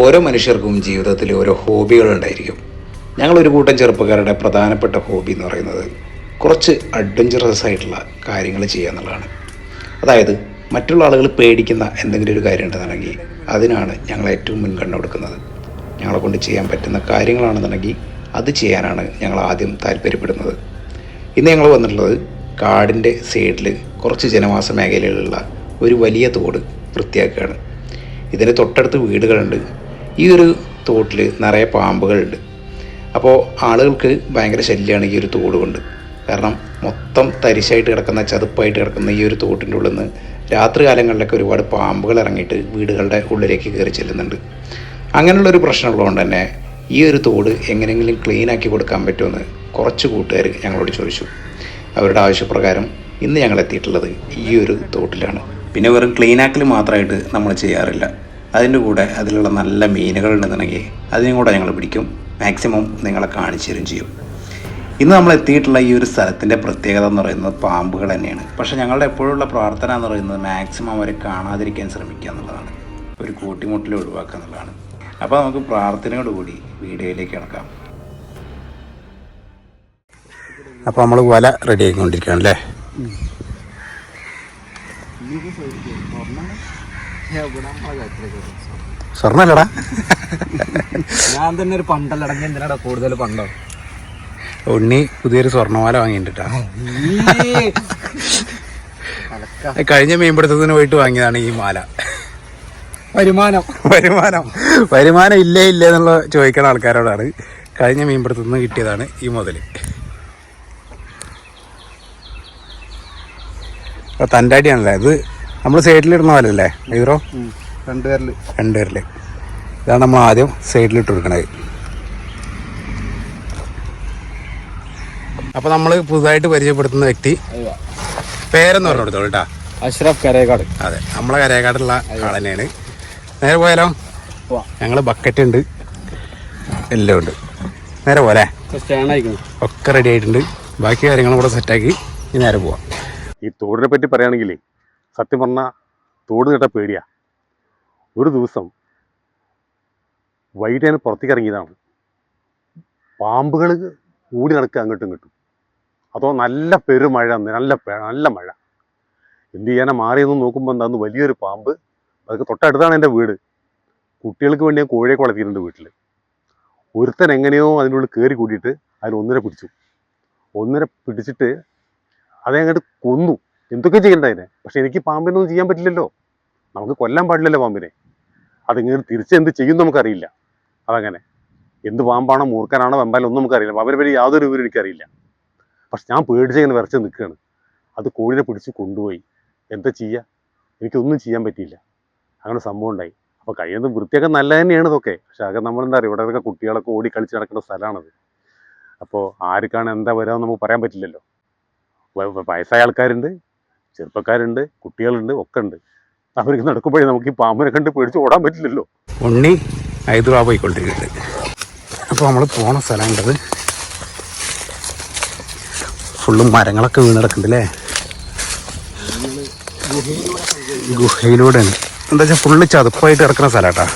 ഓരോ മനുഷ്യർക്കും ജീവിതത്തിൽ ഓരോ ഹോബികളുണ്ടായിരിക്കും ഞങ്ങളൊരു കൂട്ടം ചെറുപ്പക്കാരുടെ പ്രധാനപ്പെട്ട ഹോബി എന്ന് പറയുന്നത് കുറച്ച് അഡ്വഞ്ചറസ് ആയിട്ടുള്ള കാര്യങ്ങൾ ചെയ്യുക എന്നുള്ളതാണ്. അതായത് മറ്റുള്ള ആളുകൾ പേടിക്കുന്ന എന്തെങ്കിലും ഒരു കാര്യം ഉണ്ടെന്നുണ്ടെങ്കിൽ അതിനാണ് ഞങ്ങൾ ഏറ്റവും മുൻഗണന കൊടുക്കുന്നത്. ഞങ്ങളെ കൊണ്ട് ചെയ്യാൻ പറ്റുന്ന കാര്യങ്ങളാണെന്നുണ്ടെങ്കിൽ അത് ചെയ്യാനാണ് ഞങ്ങൾ ആദ്യം താല്പര്യപ്പെടുന്നത്. ഇന്ന് ഞങ്ങൾ വന്നിട്ടുള്ളത് കാടിന്റെ സൈഡിൽ കുറച്ച് ജനവാസ മേഖലയിലുള്ള ഒരു വലിയ തോട് വൃത്തിയാക്കുകയാണ്. ഇതിന് തൊട്ടടുത്ത് വീടുകളുണ്ട്. ഈ ഒരു തോട്ടിൽ നിറയെ പാമ്പുകളുണ്ട്. അപ്പോൾ ആളുകൾക്ക് ഭയങ്കര ശല്യമാണ് ഈ ഒരു തോട് കൊണ്ട്. കാരണം മൊത്തം തരിശായിട്ട് കിടക്കുന്ന ചതുപ്പായിട്ട് കിടക്കുന്ന ഈ ഒരു തോട്ടിന്റെ ഉള്ളിൽ നിന്ന് രാത്രി കാലങ്ങളിലൊക്കെ ഒരുപാട് പാമ്പുകൾ ഇറങ്ങിയിട്ട് വീടുകളുടെ ഉള്ളിലേക്ക് കയറി ചെല്ലുന്നുണ്ട്. അങ്ങനെയുള്ളൊരു പ്രശ്നമുള്ളതുകൊണ്ട് തന്നെ ഈ ഒരു തോട് എങ്ങനെയെങ്കിലും ക്ലീൻ ആക്കി കൊടുക്കാൻ പറ്റുമെന്ന് കുറച്ച് കൂട്ടുകാർ ഞങ്ങളോട് ചോദിച്ചു. അവരുടെ ആവശ്യപ്രകാരം ഇന്ന് ഞങ്ങൾ എത്തിയിട്ടുള്ളത് ഈ ഒരു തോട്ടിലാണ്. പിന്നെ വെറും ക്ലീൻ ആക്കൽ മാത്രമായിട്ട് നമ്മൾ ചെയ്യാറില്ല. അതിന്റെ കൂടെ അതിലുള്ള നല്ല മീനുകൾ ഉണ്ടെന്നുണ്ടെങ്കിൽ അതിനും കൂടെ ഞങ്ങൾ പിടിക്കും. മാക്സിമം നിങ്ങളെ കാണിച്ചു തരും ചെയ്യും. ഇന്ന് നമ്മൾ എത്തിയിട്ടുള്ള ഈ ഒരു സ്ഥലത്തിന്റെ പ്രത്യേകത എന്ന് പറയുന്നത് പാമ്പുകൾ തന്നെയാണ്. പക്ഷേ ഞങ്ങളുടെ എപ്പോഴുള്ള പ്രാർത്ഥന എന്ന് പറയുന്നത് മാക്സിമം അവരെ കാണാതിരിക്കാൻ ശ്രമിക്കുക എന്നുള്ളതാണ്. ഒരു കൂട്ടിമുട്ടൽ ഒഴിവാക്കുക എന്നുള്ളതാണ്. അപ്പോൾ നമുക്ക് പ്രാർത്ഥനയോടുകൂടി വീഡിയോയിലേക്ക് കിടക്കാം. അപ്പോൾ നമ്മൾ വല റെഡി ആയിക്കൊണ്ടിരിക്കുകയാണ് അല്ലേ? സ്വർണല്ലടാ. ഞാൻ തന്നെ ഒരു പണ്ടല്ലടങ്ങി എന്തിനാടാ കൂടുതൽ പണ്ടോ? ഉണ്ണി പുതിയൊരു സ്വർണമാല വാങ്ങിയിട്ടാ കഴിഞ്ഞ മീൻപിടുത്തത്തിന് പോയിട്ട് വാങ്ങിയതാണ് ഈ മാല. വരുമാനം. വരുമാനം. വരുമാനം ഇല്ലേ ഇല്ലേ എന്നുള്ള ചോദിക്കണ ആൾക്കാരോടാണ് കഴിഞ്ഞ മീൻപിടുത്തുനിന്ന് നിന്ന് കിട്ടിയതാണ് ഈ മുതൽ. അപ്പോൾ തന്റെ അടിയാണല്ലേ? ഇത് നമ്മൾ സൈഡിലിടുന്ന പോലെ അല്ലേ ഹീറോ രണ്ടുപേരിൽ രണ്ടുപേരിൽ ഇതാണ് നമ്മൾ ആദ്യം സൈഡിലിട്ട് കൊടുക്കണത് അപ്പോൾ നമ്മൾ പുതുതായിട്ട് പരിചയപ്പെടുത്തുന്ന വ്യക്തി പേരെന്ന് പറഞ്ഞു കൊടുത്തോളൂ കേട്ടോ അഷ്റഫ് കരേക്കാട്. അതെ നമ്മളെ കരേക്കാടുള്ള ആൾ തന്നെയാണ് നേരെ പോയാലോ? ഞങ്ങൾ ബക്കറ്റ് ഉണ്ട്. എല്ലാം ഉണ്ട്. നേരെ പോലെ ഒക്കെ റെഡി ആയിട്ടുണ്ട്. ബാക്കി കാര്യങ്ങളും കൂടെ സെറ്റാക്കി ഇനി നേരെ പോവാം. ഈ തോടിനെ പറ്റി പറയുകയാണെങ്കിൽ സത്യം പറഞ്ഞാൽ തോട് കേട്ട പേടിയാ. ഒരു ദിവസം വൈകിട്ട് ഞാൻ പുറത്തേക്ക് ഇറങ്ങിയതാണ് പാമ്പുകൾ കൂടി നടക്കുക അങ്ങോട്ടും ഇങ്ങോട്ടും. അതോ നല്ല പെരുമഴ നല്ല നല്ല മഴ. എന്ത് ചെയ്യാനാ? മാറിയെന്ന് നോക്കുമ്പോൾ എന്താന്ന് വലിയൊരു പാമ്പ്. അതൊക്കെ തൊട്ടടുത്താണ് എന്റെ വീട്. കുട്ടികൾക്ക് വേണ്ടി ഞാൻ കോഴിയൊക്കെ വളർത്തിയിട്ടുണ്ട് വീട്ടിൽ ഒരുത്തൻ എങ്ങനെയോ അതിനുള്ളിൽ കയറി കൂടിയിട്ട് അതിൽ ഒന്നിനെ പിടിച്ചു. ഒന്നിനെ പിടിച്ചിട്ട് അതേ അങ്ങോട്ട് കൊന്നു. എന്തൊക്കെ ചെയ്യണ്ട അതിനെ? പക്ഷെ എനിക്ക് പാമ്പിനൊന്നും ചെയ്യാൻ പറ്റില്ലല്ലോ. നമുക്ക് കൊല്ലാൻ പാടില്ലല്ലോ പാമ്പിനെ. അതിങ്ങനെ തിരിച്ച് എന്ത് ചെയ്യും നമുക്കറിയില്ല. അതങ്ങനെ. എന്ത് പാമ്പാണോ മൂർക്കനാണോ വെമ്പാലോ ഒന്നും നമുക്കറിയില്ല. പാമ്പിനെ പറ്റി യാതൊരു വിവരം എനിക്കറിയില്ല. പക്ഷെ ഞാൻ പേടിച്ച് ഇങ്ങനെ വിറച്ച് നിൽക്കുകയാണ് അത് കോഴിനെ പിടിച്ച് കൊണ്ടുപോയി. എന്താ ചെയ്യുക എനിക്കൊന്നും ചെയ്യാൻ പറ്റിയില്ല. അങ്ങനെ സംഭവം ഉണ്ടായി. അപ്പോൾ കഴിയുന്നത് വൃത്തിയൊക്കെ നല്ല തന്നെയാണ് ഇതൊക്കെ. പക്ഷെ അതൊക്കെ നമ്മളെന്താ പറയുക ഇവിടെ ഇതൊക്കെ കുട്ടികളൊക്കെ ഓടി കളിച്ച് നടക്കുന്ന സ്ഥലമാണത്. അപ്പോൾ ആർക്കാണ് എന്താ വരാമെന്ന് നമുക്ക് പറയാൻ പറ്റില്ലല്ലോ. വയസ്സായ ആൾക്കാരുണ്ട്. ചെറുപ്പക്കാരുണ്ട് കുട്ടികളുണ്ട് ഒക്കെ ഉണ്ട് അവർക്ക് നടക്കുമ്പോഴേ നമുക്ക് ഈ പാമ്പിനെ കണ്ട് പേടിച്ച് ഓടാൻ പറ്റില്ലല്ലോ. ഉണ്ണി ഹൈദരാബാദ് പോയിക്കൊണ്ടിരിക്കുന്നുണ്ട്. അപ്പോൾ നമ്മൾ പോണ സ്ഥലമുണ്ടത്. ഫുള്ളും മരങ്ങളൊക്കെ വീണ് കിടക്കുന്നുണ്ട് അല്ലേ ഗുഹയിലൂടെയാണ്. എന്താ വെച്ചാൽ ഫുള്ള് ചതുപ്പായിട്ട് കിടക്കുന്ന സ്ഥലമാട്ടാ.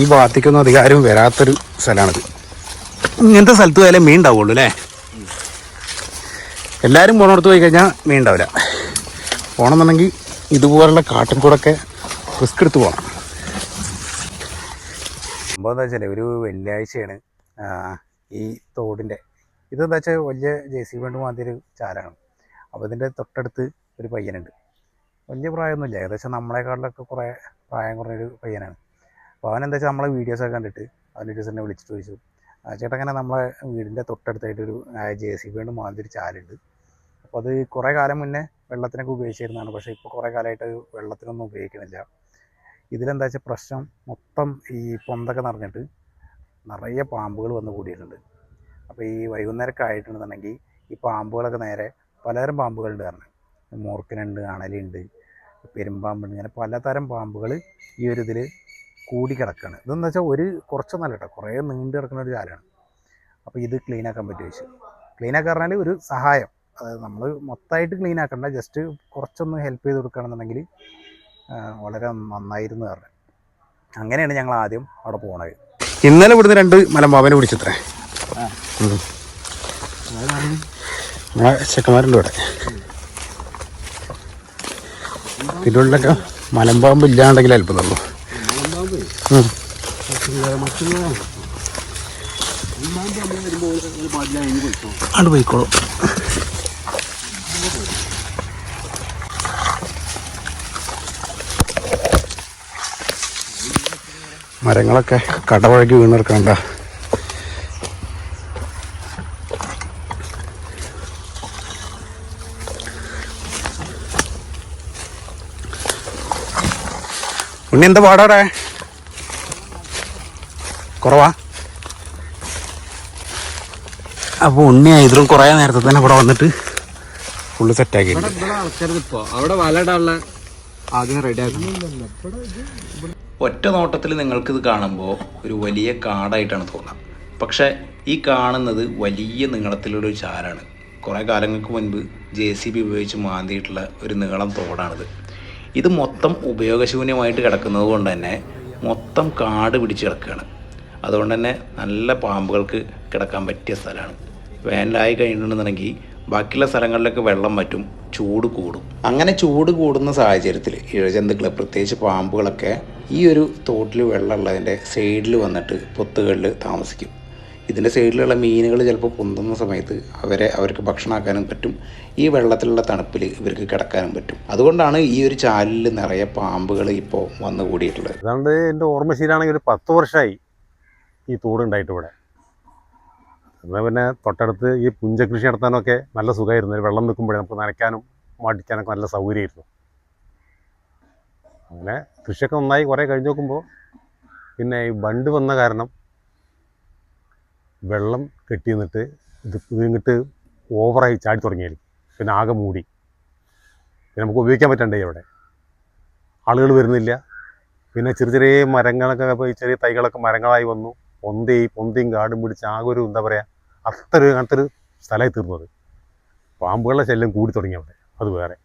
ഈ ഭാഗത്തേക്കൊന്നും അധികാരം വരാത്തൊരു സ്ഥലമാണിത്. ഇങ്ങനത്തെ സ്ഥലത്ത് പോയാലേ മീൻ ഉണ്ടാവുള്ളൂ അല്ലേ? എല്ലാവരും പോണടത്ത് പോയി കഴിഞ്ഞാൽ മീൻ ഉണ്ടാവില്ല പോകണമെന്നുണ്ടെങ്കിൽ ഇതുപോലുള്ള കാട്ടിൽ കൂടെ ഒക്കെ റിസ്ക് എടുത്ത് പോകണം സംഭവം എന്താ വെച്ചാൽ ഒരു വെള്ളിയാഴ്ചയാണ് ഈ തോടിന്റെ ഇതെന്താ വെച്ചാൽ വലിയ ജെ സി ബണ്ട് മാതിരി ചാലാണ്. അപ്പോൾ ഇതിന്റെ തൊട്ടടുത്ത് ഒരു പയ്യനുണ്ട്. വലിയ പ്രായമൊന്നുമില്ല ഏകദേശം നമ്മളെക്കാളിലൊക്കെ കുറേ പ്രായം കുറഞ്ഞൊരു പയ്യനാണ്. അപ്പോൾ അവൻ വെച്ചാൽ നമ്മളെ വീഡിയോസൊക്കെ കണ്ടിട്ട് അവന്റെ ടീച്ചറിനെ വിളിച്ചിട്ട് ചോദിച്ചു. ചേട്ടങ്ങനെ നമ്മളെ വീടിന്റെ തൊട്ടടുത്തായിട്ടൊരു ജെ സി ബണ്ട് മാതിരി ചാലുണ്ട്. അപ്പോൾ അത് കുറേ കാലം മുന്നേ വെള്ളത്തിനൊക്കെ ഉപയോഗിച്ചിരുന്നതാണ്. പക്ഷേ ഇപ്പോൾ കുറേ കാലമായിട്ട് വെള്ളത്തിനൊന്നും ഉപയോഗിക്കുന്നില്ല. ഇതിലെന്താ വെച്ചാൽ പ്രശ്നം മൊത്തം ഈ പൊന്തൊക്കെ നിറഞ്ഞിട്ട് നിറയെ പാമ്പുകൾ വന്ന് കൂടിയിട്ടുണ്ട്. അപ്പോൾ ഈ വൈകുന്നേരമൊക്കെ ആയിട്ടുണ്ടെന്നുണ്ടെങ്കിൽ ഈ പാമ്പുകളൊക്കെ നേരെ പലതരം പാമ്പുകളുണ്ട് കാരണം മൂർക്കനുണ്ട് അണലുണ്ട് പെരുമ്പാമ്പുണ്ട് ഇങ്ങനെ പലതരം പാമ്പുകൾ ഈ ഒരു ഇതിൽ കൂടി കിടക്കുകയാണ് ഇതെന്ന് വെച്ചാൽ ഒരു കുറച്ചൊന്നല്ല കേട്ടോ കുറേ നീണ്ടു കിടക്കുന്ന ഒരു ചാലാണ്. അപ്പോൾ ഇത് ക്ലീനാക്കാൻ പറ്റുമോ ചോദിച്ചു ക്ലീൻ ആക്കാൻ പറഞ്ഞാൽ ഒരു സഹായം. അതായത് നമ്മൾ മൊത്തമായിട്ട് ക്ലീൻ ആക്കണ്ട. ജസ്റ്റ് കുറച്ചൊന്ന് ഹെൽപ്പ് ചെയ്ത് കൊടുക്കുകയാണെന്നുണ്ടെങ്കിൽ വളരെ നന്നായിരുന്നു പറഞ്ഞു. അങ്ങനെയാണ് ഞങ്ങൾ ആദ്യം അവിടെ പോണത്. ഇന്നലെ ഇവിടുന്ന് രണ്ട് മലമ്പാവനെ പിടിച്ചത്രേ. ചെക്കന്മാരുണ്ട് ഇവിടെ. തിരുവള്ളൊക്കെ മലമ്പാമ്പ് ഇല്ലാണ്ടെങ്കിൽ അല്പതുള്ളൂ. അങ്ങോട്ട് പോയിക്കോളൂ. മരങ്ങളൊക്കെ കടവഴക്കി വീണെടുക്കണ്ട ഉണ്ണി എന്താ പാടാടെ കുറവാ. അപ്പോൾ ഉണ്ണി ഇതിലും കുറേ നേരത്തെ തന്നെ ഇവിടെ വന്നിട്ട് ഫുള്ള് സെറ്റാക്കി അവിടെ ആദ്യം റെഡി ആക്കണം. ഒറ്റ നോട്ടത്തിൽ നിങ്ങൾക്കിത് കാണുമ്പോൾ ഒരു വലിയ കാടായിട്ടാണ് തോന്നുക. പക്ഷേ ഈ കാണുന്നത് വലിയ നീളത്തിലുള്ള ഒരു ചാലാണ്. കുറേ കാലങ്ങൾക്ക് മുൻപ് ജെ സി ബി ഉപയോഗിച്ച് മാന്തിയിട്ടുള്ള ഒരു നീളം തോടാണിത്. ഇത് മൊത്തം ഉപയോഗശൂന്യമായിട്ട് കിടക്കുന്നത് കൊണ്ട് തന്നെ മൊത്തം കാട് പിടിച്ച് കിടക്കുകയാണ്. അതുകൊണ്ട് തന്നെ നല്ല പാമ്പുകൾക്ക് കിടക്കാൻ പറ്റിയ സ്ഥലമാണ്. വേനലായി കഴിഞ്ഞിട്ടുണ്ടെന്നുണ്ടെങ്കിൽ ബാക്കിയുള്ള സ്ഥലങ്ങളിലൊക്കെ വെള്ളം പറ്റും ചൂട് കൂടും. അങ്ങനെ ചൂട് കൂടുന്ന സാഹചര്യത്തിൽ ഇഴജന്തുക്കൾ പ്രത്യേകിച്ച് പാമ്പുകളൊക്കെ ഈ ഒരു തോട്ടിൽ വെള്ളമുള്ളതിന്റെ സൈഡിൽ വന്നിട്ട് പൊത്തുകളിൽ താമസിക്കും. ഇതിന്റെ സൈഡിലുള്ള മീനുകൾ ചിലപ്പോൾ പൊന്തുന്ന സമയത്ത് അവരെ അവർക്ക് ഭക്ഷണമാക്കാനും പറ്റും. ഈ വെള്ളത്തിലുള്ള തണുപ്പിൽ ഇവർക്ക് കിടക്കാനും പറ്റും. അതുകൊണ്ടാണ് ഈ ഒരു ചാലിൽ നിറയെ പാമ്പുകൾ ഇപ്പോൾ വന്നുകൂടിയിട്ടുള്ളത്. അതുകൊണ്ട് എന്റെ ഓർമ്മ ശരിയാണെങ്കിൽ ഒരു പത്ത് വർഷമായി ഈ തോടുണ്ടായിട്ട് ഇവിടെ. എന്നാൽ പിന്നെ തൊട്ടടുത്ത് ഈ പുഞ്ച കൃഷി നടത്താനൊക്കെ നല്ല സുഖമായിരുന്നു. വെള്ളം നിൽക്കുമ്പോഴേ നമുക്ക് നനയ്ക്കാനും മടിക്കാനൊക്കെ നല്ല സൗകര്യമായിരുന്നു. അങ്ങനെ കൃഷിയൊക്കെ നന്നായി കുറേ കഴിഞ്ഞ് നോക്കുമ്പോൾ പിന്നെ ഈ ബണ്ട് വന്ന കാരണം വെള്ളം കെട്ടി നിന്നിട്ട് ഇത് ഇങ്ങോട്ട് ഓവറായി ചാടി തുടങ്ങിയായിരിക്കും. പിന്നെ ആകെ മൂടി. പിന്നെ നമുക്ക് ഉപയോഗിക്കാൻ പറ്റണ്ടേ അവിടെ? ആളുകൾ വരുന്നില്ല. പിന്നെ ചെറിയ ചെറിയ മരങ്ങളൊക്കെ ചെറിയ തൈകളൊക്കെ മരങ്ങളായി വന്നു. പൊന്തി പൊന്തിയും കാടും പിടിച്ച് ആകെ ഒരു എന്താ പറയുക അത്ര അങ്ങനത്തെ ഒരു സ്ഥലമായി തീർന്നത്. പാമ്പുകളുടെ ശല്യം കൂടി തുടങ്ങി അവിടെ. അത് വേറെ.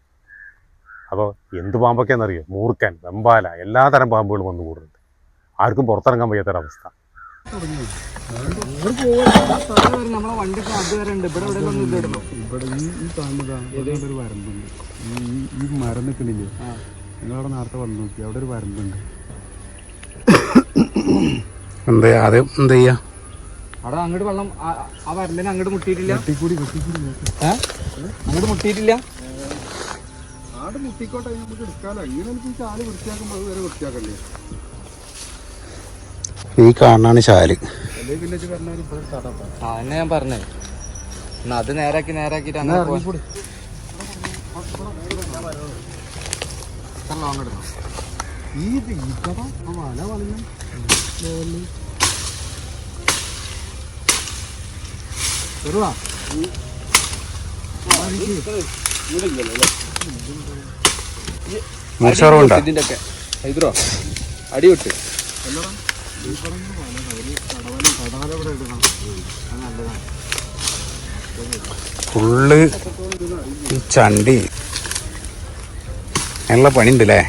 അപ്പോൾ എന്ത് പാമ്പൊക്കെയാണെന്നറിയോ? മൂർക്കൻ വെമ്പാല എല്ലാതരം പാമ്പുകളും വന്നു കൂടുന്നുണ്ട്. ആർക്കും പുറത്തിറങ്ങാൻ വയ്യാത്തൊരവസ്ഥ. നമ്മളെ ഉണ്ട് ഇവിടെ ഇവിടെ ഈ വന്ന് ഒരു എന്താ ആദ്യം എന്താ ചെയ്യുക അവിടെ അങ്ങോട്ട് വെള്ളം ആ- വരലിനെ അങ്ങോട്ട് മുട്ടിയിട്ടില്ല? അങ്ങോട്ട് മുട്ടിയിട്ടില്ല? ആട് മുട്ടിക്കോട്ടെ നമുക്ക് എടുക്കാലോ. ഇങ്ങനെ എനിക്ക് ഈ ചാൽ വൃത്തിയാക്കുമ്പോൾ അത് വരെ വൃത്തിയാക്കല്ലേ ഈ കാണാണ് ചാൽ. ആ എന്നെ ഞാൻ പറഞ്ഞേ. എന്നാ അത് നേരാക്കി നേരാക്കിട്ട് അങ്ങനെ. ഈ വല വളഞ്ഞ വരുവാ മൂർച്ചറവുണ്ടോ ഇതിന്റെ ഒക്കെ ഇതോ അടി വിട്ട് ഫുള്ള് ഈ ചണ്ടി. നല്ല പണിയുണ്ട് അല്ലേ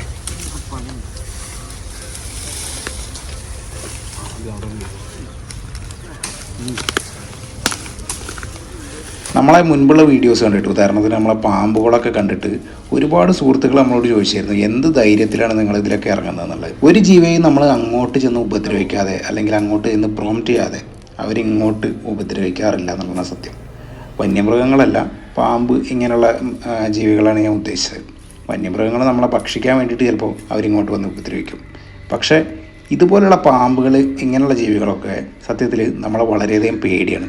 നമ്മളെ മുൻപുള്ള വീഡിയോസ് കണ്ടിട്ട് ഉദാഹരണത്തിന് നമ്മളെ പാമ്പുകളൊക്കെ കണ്ടിട്ട് ഒരുപാട് സുഹൃത്തുക്കൾ നമ്മളോട് ചോദിച്ചിരുന്നു എന്ത് ധൈര്യത്തിലാണ് നിങ്ങൾ ഇതിലൊക്കെ ഇറങ്ങുന്നത് എന്നുള്ളത് ഒരു ജീവയും നമ്മൾ അങ്ങോട്ട് ചെന്ന് ഉപദ്രവിക്കാതെ അല്ലെങ്കിൽ അങ്ങോട്ട് ചെന്ന് പ്രോംപ്റ്റ് ചെയ്യാതെ അവരിങ്ങോട്ട് ഉപദ്രവിക്കാറില്ല എന്നുള്ളതാണ് സത്യം. വന്യമൃഗങ്ങളല്ല പാമ്പ് ഇങ്ങനെയുള്ള ജീവികളാണ് ഞാൻ ഉദ്ദേശിച്ചത്. വന്യമൃഗങ്ങൾ നമ്മളെ ഭക്ഷിക്കാൻ വേണ്ടിയിട്ട് ചിലപ്പോൾ അവരിങ്ങോട്ട് വന്ന് ഉപദ്രവിക്കും. പക്ഷേ ഇതുപോലുള്ള പാമ്പുകൾ ഇങ്ങനെയുള്ള ജീവികളൊക്കെ സത്യത്തിൽ നമ്മളെ വളരെയധികം പേടിയാണ്.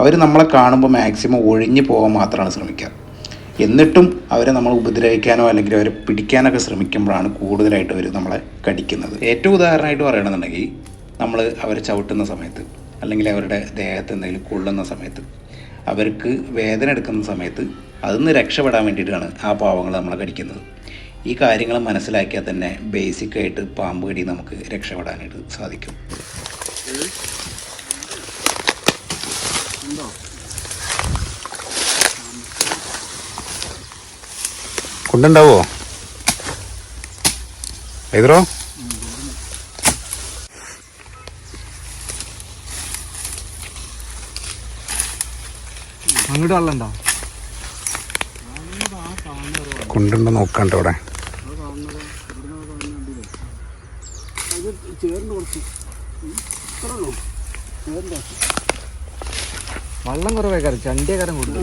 അവർ നമ്മളെ കാണുമ്പോൾ മാക്സിമം ഒഴിഞ്ഞു പോകാൻ മാത്രമാണ് ശ്രമിക്കുക. എന്നിട്ടും അവരെ നമ്മൾ ഉപദ്രവിക്കാനോ അല്ലെങ്കിൽ അവരെ പിടിക്കാനൊക്കെ ശ്രമിക്കുമ്പോഴാണ് കൂടുതലായിട്ട് അവർ നമ്മളെ കടിക്കുന്നത്. ഏറ്റവും ഉദാഹരണമായിട്ട് പറയണമെന്നുണ്ടെങ്കിൽ നമ്മൾ അവരെ ചവിട്ടുന്ന സമയത്ത് അല്ലെങ്കിൽ അവരുടെ ദേഹത്ത് എന്തെങ്കിലും കൊള്ളുന്ന സമയത്ത് അവർക്ക് വേദന എടുക്കുന്ന സമയത്ത് അതിൽ രക്ഷപ്പെടാൻ വേണ്ടിയിട്ടാണ് ആ പാവങ്ങൾ നമ്മളെ കടിക്കുന്നത്. ഈ കാര്യങ്ങൾ മനസ്സിലാക്കിയാൽ തന്നെ ബേസിക്കായിട്ട് പാമ്പ് കടി നമുക്ക് രക്ഷപ്പെടാനായിട്ട് സാധിക്കും. ഫുഡുണ്ടാവോ? ഏതോ അങ്ങോട്ട് കൊണ്ടുണ്ടോ നോക്കണ്ട അവിടെ? വെള്ളം കുറവേക്കാരം കരം കൂടുതൽ.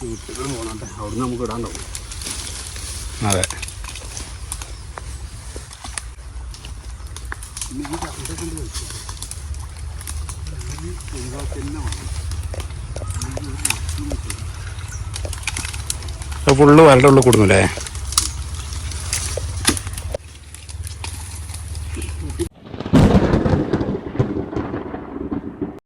അവിടുന്ന് നമുക്ക് ഇടാണ്ടാവും അതെ ഫുള്ള് വരടെ ഉള്ളിൽ കൊടുന്നല്ലേ?